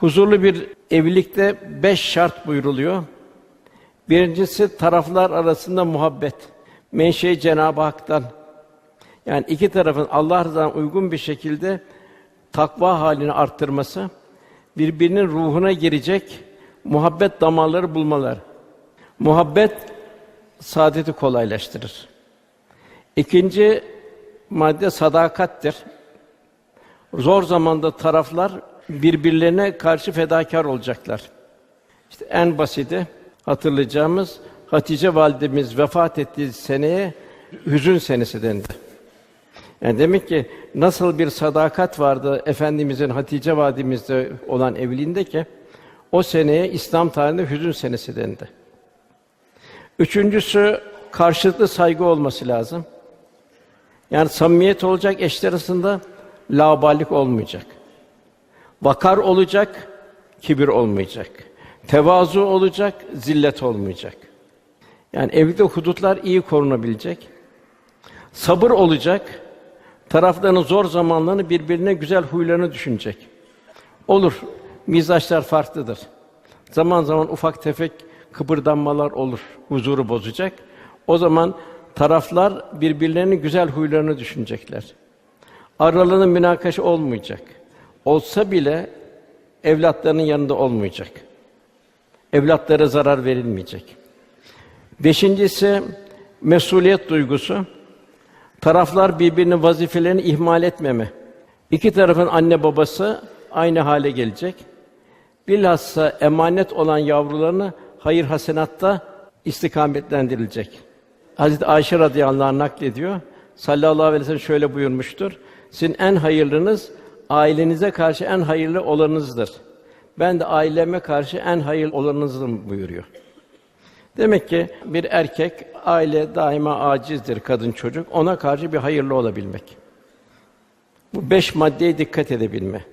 Huzurlu bir evlilikte beş şart buyruluyor. Birincisi taraflar arasında muhabbet. Menşei Cenab-ı Hak'tan. Yani iki tarafın Allah rızasına uygun bir şekilde takva halini arttırması, birbirinin ruhuna girecek muhabbet damarları bulmalar. Muhabbet saadeti kolaylaştırır. İkinci madde sadakattir. Zor zamanda taraflar birbirlerine karşı fedakar olacaklar. İşte en basiti hatırlayacağımız Hatice validemiz vefat ettiği seneye hüzün senesi dendi. Yani demek ki nasıl bir sadakat vardı efendimizin Hatice validemizde olan evliliğinde ki o seneye İslam tarihinde hüzün senesi dendi. Üçüncüsü karşılıklı saygı olması lazım. Yani samimiyet olacak eşler arasında laubalilik olmayacak. Vakar olacak, kibir olmayacak. Tevazu olacak, zillet olmayacak. Yani evde hudutlar iyi korunabilecek. Sabır olacak. Tarafların zor zamanlarını birbirine güzel huylarını düşünecek. Olur. Mizaçlar farklıdır. Zaman zaman ufak tefek kıpırdanmalar olur. Huzuru bozacak. O zaman taraflar birbirlerinin güzel huylarını düşünecekler. Aralarında münakaşa olmayacak. Olsa bile evlatlarının yanında olmayacak. Evlatlara zarar verilmeyecek. Beşincisi mesuliyet duygusu. Taraflar birbirinin vazifelerini ihmal etmeme. İki tarafın anne babası aynı hale gelecek. Bilhassa emanet olan yavrularını hayır hasenatta istikametlendirilecek. Hazreti Ayşe radıyallahu anh naklediyor. Sallallahu aleyhi ve sellem şöyle buyurmuştur. Sizin en hayırlınız ailenize karşı en hayırlı olanınızdır. Ben de aileme karşı en hayırlı olanınızım buyuruyor. Demek ki bir erkek aile daima acizdir kadın çocuk. Ona karşı bir hayırlı olabilmek. Bu beş maddeye dikkat edebilme.